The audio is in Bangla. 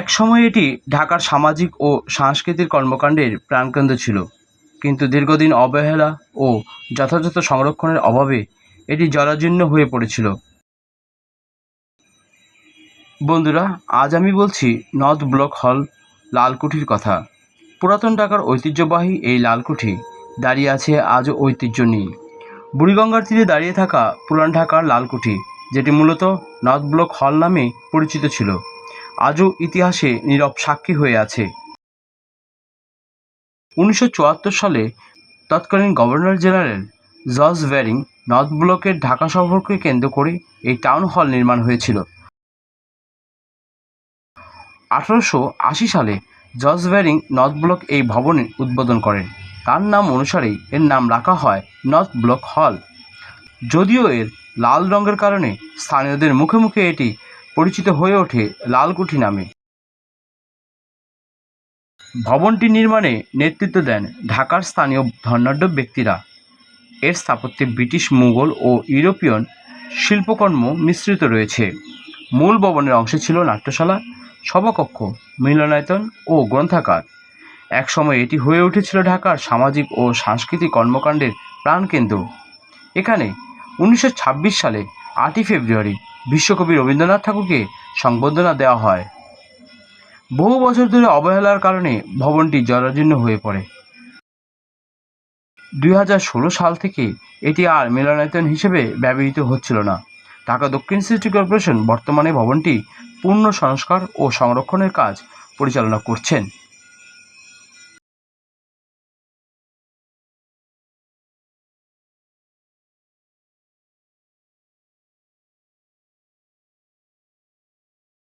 এক সময় এটি ঢাকার সামাজিক ও সাংস্কৃতিক কর্মকাণ্ডের প্রাণকেন্দ্র ছিল। কিন্তু দীর্ঘদিন অবহেলা ও যথাযথ সংরক্ষণের অভাবে এটি জরাজীর্ণ হয়ে পড়েছিল। বন্ধুরা, আজ আমি বলছি নর্থ ব্লক হল লালকুঠির কথা। পুরাতন ঢাকার ঐতিহ্যবাহী এই লালকুঠি দাঁড়িয়ে আছে আজও ঐতিহ্য নিয়ে বুড়িগঙ্গার তীরে দাঁড়িয়ে থাকা পুরান ঢাকার লালকুঠি, যেটি মূলত নর্থ ব্লক হল নামে পরিচিত ছিল। আজও ইতিহাসে নীরব সাক্ষী হয়ে আছে। উনিশশো চুয়াত্তর সালে তৎকালীন গভর্নর জেনারেল জর্জ ভ্যারিং নর্থ ব্লকের ঢাকা শহরকে কেন্দ্র করে এই টাউন হল নির্মাণ হয়েছিল। আঠারোশো আশি সালে জর্জ ভ্যারিং নর্থ ব্লক এই ভবনের উদ্বোধন করেন। তার নাম অনুসারেই এর নাম রাখা হয় নর্থ ব্লক হল। যদিও এর লাল রঙের কারণে স্থানীয়দের মুখে মুখে এটি পরিচিত হয়ে ওঠে লালকুঠি নামে। ভবনটি নির্মাণে নেতৃত্ব দেন ঢাকার স্থানীয় ধনাঢ্য ব্যক্তিরা। এর স্থাপত্যে ব্রিটিশ, মুঘল ও ইউরোপিয়ন শিল্পকর্ম মিশ্রিত রয়েছে। মূল ভবনের অংশে ছিল নাট্যশালা, সভাকক্ষ, মিলনায়তন ও গ্রন্থাগার। একসময় এটি হয়ে উঠেছিল ঢাকার সামাজিক ও সাংস্কৃতিক কর্মকাণ্ডের প্রাণকেন্দ্র। এখানে উনিশশো ছাব্বিশ সালে আটই ফেব্রুয়ারি বিশ্বকবি রবীন্দ্রনাথ ঠাকুরকে সংবর্ধনা দেওয়া হয়। বহু বছর ধরে অবহেলার কারণে ভবনটি জরাজীর্ণ হয়ে পড়ে। দুই হাজার ষোলো সাল থেকে এটি আর মিলনায়তন হিসেবে ব্যবহৃত হচ্ছিল না। ঢাকা দক্ষিণ সিটি কর্পোরেশন বর্তমানে ভবনটি পূর্ণ সংস্কার ও সংরক্ষণের কাজ পরিচালনা করছেন।